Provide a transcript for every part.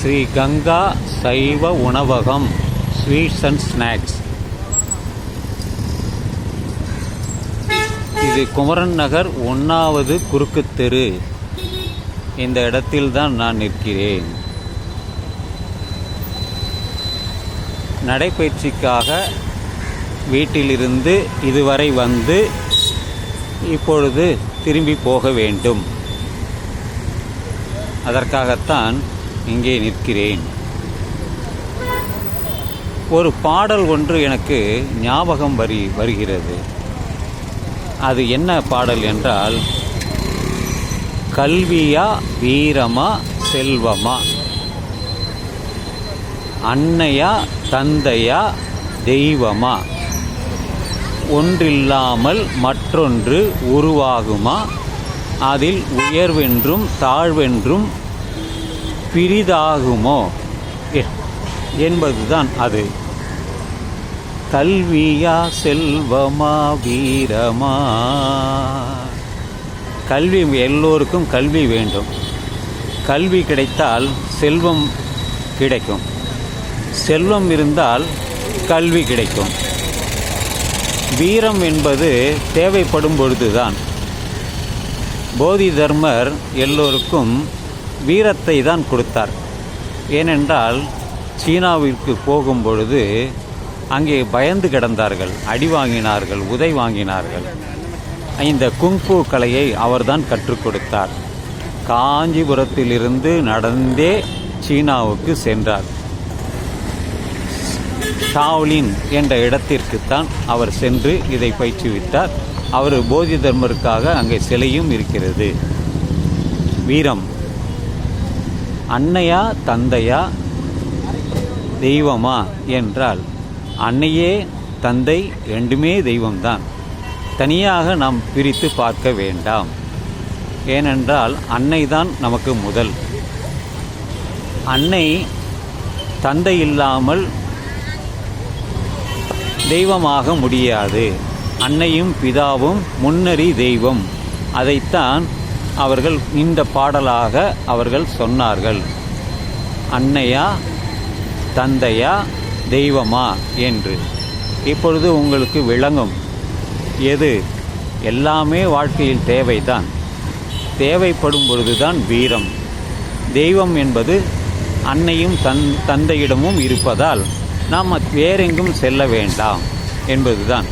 ஸ்ரீ கங்கா சைவ உணவகம் sweets and snacks இது குமரன் நகர் ஒன்றாவது குறுக்கு தெரு. இந்த இடத்தில்தான் நான் நிற்கிறேன். நடைப்பயிற்சிக்காக வீட்டிலிருந்து இதுவரை வந்து இப்பொழுது திரும்பி போக வேண்டும். அதற்காகத்தான் இங்கே நிற்கிறேன். ஒரு பாடல் ஒன்று எனக்கு ஞாபகம் வரி வருகிறது. அது என்ன பாடல் என்றால் கல்வியா வீரமா செல்வமா? அன்னையா தந்தையா தெய்வமா? ஒன்றில்லாமல் மற்றொன்று உருவாகுமா? அதில் உயர்வென்றும் தாழ்வென்றும் பிரிதாகுமோ? என்பதுதான் அது. கல்வியா செல்வமா வீரமா? கல்வி எல்லோருக்கும் கல்வி வேண்டும். கல்வி கிடைத்தால் செல்வம் கிடைக்கும். செல்வம் இருந்தால் கல்வி கிடைக்கும். வீரம் என்பது தேவைப்படும் பொழுதுதான். போதி தர்மர் எல்லோருக்கும் வீரத்தை தான் கொடுத்தார். ஏனென்றால் சீனாவிற்கு போகும் பொழுது அங்கே பயந்து கிடந்தார்கள் அடி வாங்கினார்கள் உதை வாங்கினார்கள். இந்த குங்ஃபு கலையை அவர்தான் கற்றுக் கொடுத்தார். காஞ்சிபுரத்திலிருந்து நடந்தே சீனாவுக்கு சென்றார். ஷாவ்லின் என்ற இடத்திற்குத்தான் அவர் சென்று இதை பயிற்றுவித்தார். அவர் போதி தர்மருக்காக அங்கே சிலையும் இருக்கிறது. வீரம். அன்னையா தந்தையா? தெய்வமா? என்றால் அன்னையே தந்தை ரெண்டுமே தெய்வம்தான். தனியாக நாம் பிரித்து பார்க்க வேண்டாம். ஏனென்றால் அன்னை தான் நமக்கு முதல். அன்னை தந்தை இல்லாமல் தெய்வமாக முடியாது. அன்னையும் பிதாவும் முன்னறி தெய்வம். அதைத்தான் அவர்கள் இந்த பாடலாக அவர்கள் சொன்னார்கள். அன்னையா தந்தையா தெய்வமா என்று. இப்பொழுது உங்களுக்கு விளங்கும். எது? எல்லாமே வாழ்க்கையில் தேவைதான். தேவைப்படும் பொழுதுதான் வீரம். தெய்வம் என்பது அன்னையும் தன் தந்தையிடமும் இருப்பதால் நாம் வேறெங்கும் செல்ல வேண்டாம் என்பதுதான்.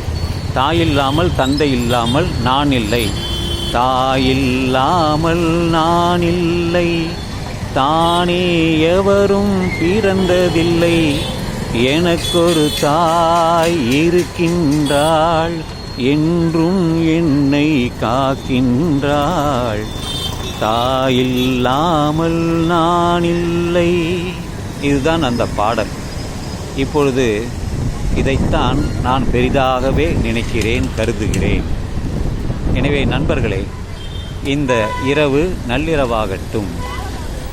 தாயில்லாமல் தந்தை இல்லாமல் நான் இல்லை. தாயில்லாமல் நான் இல்லை தானே எவரும் பிறந்ததில்லை. எனக்கொரு தாய் இருக்கின்றாள். என்றும் என்னை காக்கின்றாள். தாயில்லாமல் நான் இல்லை இதுதான் அந்த பாடல். இப்பொழுது இதைத்தான் நான் பெரிதாகவே நினைக்கிறேன் கருதுகிறேன். எனவே நண்பர்களே இந்த இரவு நள்ளிரவாகட்டும்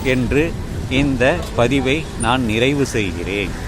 என்று இந்த பதிவை நான் நிறைவு செய்கிறேன்.